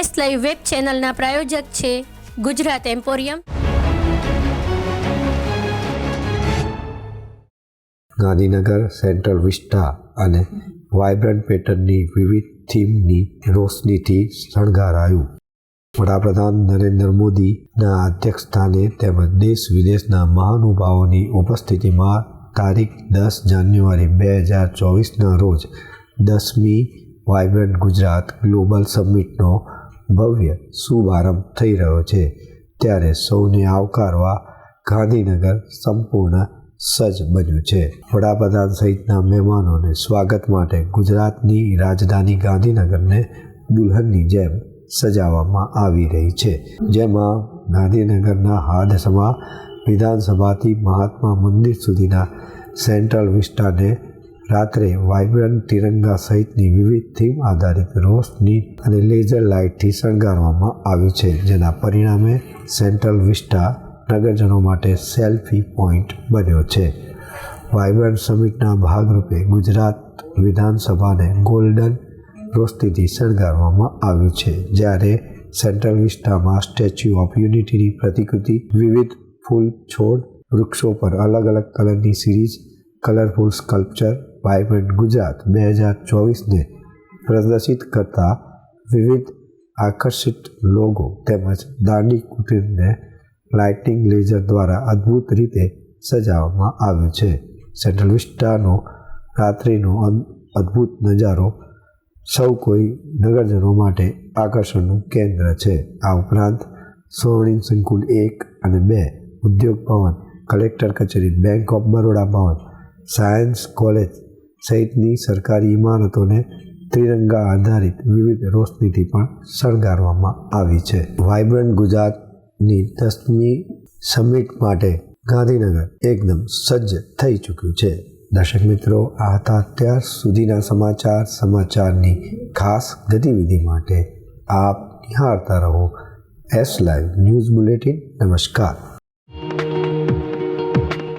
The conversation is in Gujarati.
એસ લાઈવ વેબ ચેનલના પ્રાયોજક છે Gujarat emporium. Gandhinagar, central vista અને વાઇબ્રન્ટ પેટર્નની વિવિધ થીમની રોશનીથી શણગારાયું. વડાપ્રધાન નરેન્દ્ર મોદીના અધ્યક્ષસ્થાને તેમજ દેશ વિદેશના મહાનુભાવોની ઉપસ્થિતિમાં તારીખ દસ જાન્યુઆરી બે હજાર ચોવીસના રોજ દસમી વાઇબ્રન્ટ ગુજરાત ગ્લોબલ સમિટનો ભવ્ય શુભારંભ થઈ રહ્યો છે. ત્યારે સૌને આવકારવા ગાંધીનગર સંપૂર્ણ સજ્જ બન્યું છે. વડાપ્રધાન સહિતના મહેમાનોને સ્વાગત માટે ગુજરાતની રાજધાની ગાંધીનગરને દુલ્હનની જેમ સજાવવામાં આવી રહી છે. જેમાં ગાંધીનગરના હાદસમાં વિધાનસભાથી મહાત્મા મંદિર સુધીના સેન્ટ્રલ વિસ્ટાને રાત્રે વાઇબ્રન્ટ તિરંગા સહિતની વિવિધ થીમ આધારિત રોશની અને લેઝર લાઇટથી શણગારવામાં આવ્યું છે, જેના પરિણામે સેન્ટ્રલ વિસ્ટા નગરજનો માટે સેલ્ફી પોઈન્ટ બન્યો છે. વાઇબ્રન્ટ સમિટના ભાગરૂપે ગુજરાત વિધાનસભાને ગોલ્ડન રોશનીથી શણગારવામાં આવ્યું છે, જ્યારે સેન્ટ્રલ વિસ્ટામાં સ્ટેચ્યુ ઓફ યુનિટીની પ્રતિકૃતિ વિવિધ ફૂલ છોડ વૃક્ષો પર અલગ અલગ કલરની series colourful sculpture vibrant Gujarat બે હજાર ચોવીસને પ્રદર્શિત કરતા વિવિધ આકર્ષિત લોગો તેમજ દાંડી કુટીરને લાઇટિંગ લેઝર દ્વારા અદ્ભુત રીતે સજાવવામાં આવ્યું છે. સેન્ટ્રલ વિસ્ટાનો રાત્રિનો અદ- અદ્ભુત નજારો સૌ કોઈ નગરજનો માટે આકર્ષણનું કેન્દ્ર છે. આ ઉપરાંત સ્વર્ણિમ સંકુલ એક અને બે, ઉદ્યોગ ભવન, કલેક્ટર કચેરી, બેંક ઓફ બરોડા ભવન, સાયન્સ કોલેજ સહિતની સરકારી ઇમારતોને ત્રિરંગા આધારિત વિવિધ રોશનીથી પણ શણગારવામાં આવી છે. વાઇબ્રન્ટ ગુજરાતની દસમી સમિટ માટે ગાંધીનગર એકદમ સજ્જ થઈ ચૂક્યું છે. દર્શક મિત્રો, આ હતા અત્યાર સુધીના સમાચાર. સમાચારની ખાસ ગતિવિધિ માટે આપ નિહાળતા રહો. એસ લાઈવ ન્યૂઝ બુલેટિન નમસ્કાર.